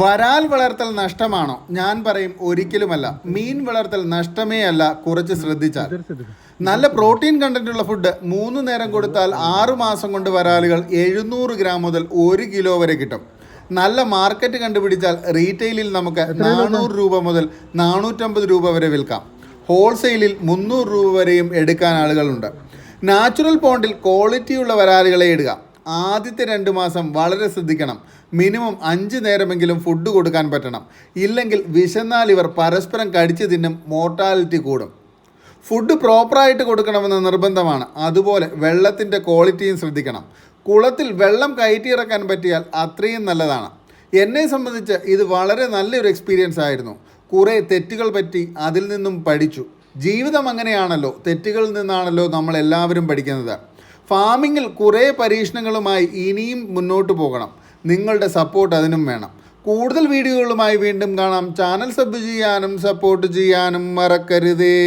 വരാൽ വളർത്തൽ നഷ്ടമാണോ? ഞാൻ പറയും ഒരിക്കലുമല്ല. മീൻ വളർത്തൽ നഷ്ടമേ അല്ല കുറച്ച് ശ്രദ്ധിച്ചാൽ. നല്ല പ്രോട്ടീൻ കണ്ടന്റ് ഉള്ള ഫുഡ് മൂന്ന് നേരം കൊടുത്താൽ ആറു മാസം കൊണ്ട് വരാലുകൾ എഴുന്നൂറ് ഗ്രാം മുതൽ ഒരു കിലോ വരെ കിട്ടും. നല്ല മാർക്കറ്റ് കണ്ടുപിടിച്ചാൽ റീറ്റെയിലിൽ നമുക്ക് നാനൂറ് രൂപ മുതൽ നാനൂറ്റമ്പത് രൂപ വരെ വിൽക്കാം. ഹോൾസെയിലിൽ മുന്നൂറ് രൂപ വരെയും എടുക്കാൻ ആളുകളുണ്ട്. നാച്ചുറൽ പോണ്ടിൽ ക്വാളിറ്റിയുള്ള വരാലുകളെ ഇടുക. ആദ്യത്തെ രണ്ട് മാസം വളരെ ശ്രദ്ധിക്കണം. മിനിമം അഞ്ച് നേരമെങ്കിലും ഫുഡ് കൊടുക്കാൻ പറ്റണം. ഇല്ലെങ്കിൽ വിശന്നാൽ ഇവർ പരസ്പരം കടിച്ചു തിന്നും മോർട്ടാലിറ്റി കൂടും. ഫുഡ് പ്രോപ്പറായിട്ട് കൊടുക്കണമെന്ന് നിർബന്ധമാണ്. അതുപോലെ വെള്ളത്തിന്റെ ക്വാളിറ്റിയും ശ്രദ്ധിക്കണം. കുളത്തിൽ വെള്ളം കയറ്റിയിറക്കാൻ പറ്റിയാൽ അത്രയും നല്ലതാണ്. എന്നെ സംബന്ധിച്ച് ഇത് വളരെ നല്ലൊരു എക്സ്പീരിയൻസ് ആയിരുന്നു. കുറേ തെറ്റുകൾ പറ്റി അതിൽ നിന്നും പഠിച്ചു. ജീവിതം അങ്ങനെയാണല്ലോ. തെറ്റുകളിൽ നിന്നാണല്ലോ നമ്മൾ എല്ലാവരും പഠിക്കുന്നത്. ഫാമിങ്ങിൽ കുറേ പരീക്ഷണങ്ങളുമായി ഇനിയും മുന്നോട്ട് പോകണം. നിങ്ങളുടെ സപ്പോർട്ട് അതിനും വേണം. കൂടുതൽ വീഡിയോകളുമായി വീണ്ടും കാണാം. ചാനൽ സബ് ചെയ്യാനും സപ്പോർട്ട് ചെയ്യാനും മറക്കരുതേ.